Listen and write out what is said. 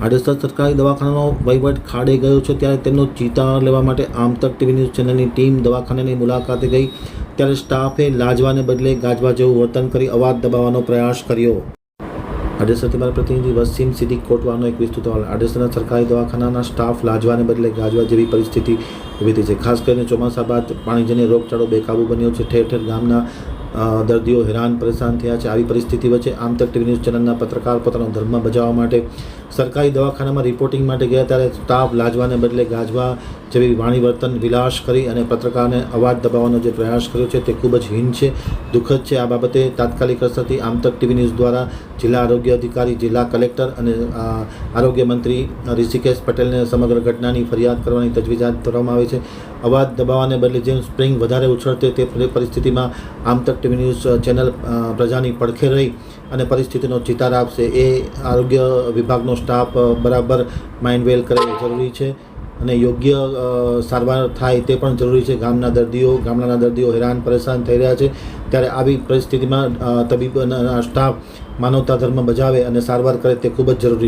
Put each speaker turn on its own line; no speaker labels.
આડેસર સરકારી દવાખાનાનો વહીવટ ખાડે ગયો છે ત્યારે તેમનો ચિતા લેવા માટે આમતક ટીવી ન્યૂઝ ચેનલની ટીમ દવાખાનાની મુલાકાતે ગઈ. ત્યારે સ્ટાફે લાજવાને બદલે ગાજવા જેવું વર્તન કરી અવાજ દબાવવાનો પ્રયાસ કર્યો. આડેસરથી મારા પ્રતિનિધિ વસીમ સિદ્દીક કોટવાનો એક વિસ્તૃત અહેવાલ. આડેસરના સરકારી દવાખાનાના સ્ટાફ લાજવાને બદલે ગાજવા જેવી પરિસ્થિતિ ઊભી થઈ છે. ખાસ કરીને ચોમાસા બાદ પાણીજન્ય રોગચાળો બેકાબુ બન્યો છે. ઠેર ઠેર ગામના દર્દીઓ હેરાન, પરેશાન થયા છે. આવી પરિસ્થિતિ વચ્ચે આમતક ટીવી ન્યૂઝ ચેનલના પત્રકાર પોતાનો ધર્મ બજાવવા માટે સરકારી દવાખાનામાં રિપોર્ટિંગ માટે ગયા ત્યારે સ્ટાફ લાજવાને બદલે ગાજવા જેવી વાણી વર્તન વિલાસ કરી અને પત્રકારને અવાજ દબાવવાનો જે પ્રયાસ કર્યો છે તે ખૂબ જ હીન છે, દુઃખદ છે. આ બાબતે તાત્કાલિક અસરથી આમતક ટીવી ન્યૂઝ દ્વારા જિલ્લા આરોગ્ય અધિકારી, જિલ્લા કલેક્ટર અને આરોગ્ય મંત્રી ઋષિકેશ પટેલને સમગ્ર ઘટનાની ફરિયાદ કરવાની તજવીજ હાથ ધરવામાં આવી છે. અવાજ દબાવવાને બદલે જેમ સ્પ્રિંગ વધારે ઉછળતે તે પરી- પરિસ્થિતિમાં આમતક ટીવી ન્યૂઝ ચેનલ પ્રજાની પડખે રહી અને પરિસ્થિતિનો ચિતાર આપશે. એ આરોગ્ય વિભાગનો સ્ટાફ બરાબર બરાબર માઇન્ડવેલ કરે જરૂરી છે અને યોગ્ય સારવાર થાય તે પણ જરૂરી છે. ગામના દર્દીઓ, ગામડાના દર્દીઓ હેરાન, પરેશાન થઈ રહ્યા છે. ત્યારે આવી પરિસ્થિતિમાં તબીબના સ્ટાફ માનવતા ધર્મ બજાવે અને સારવાર કરે તે ખૂબ જ જરૂરી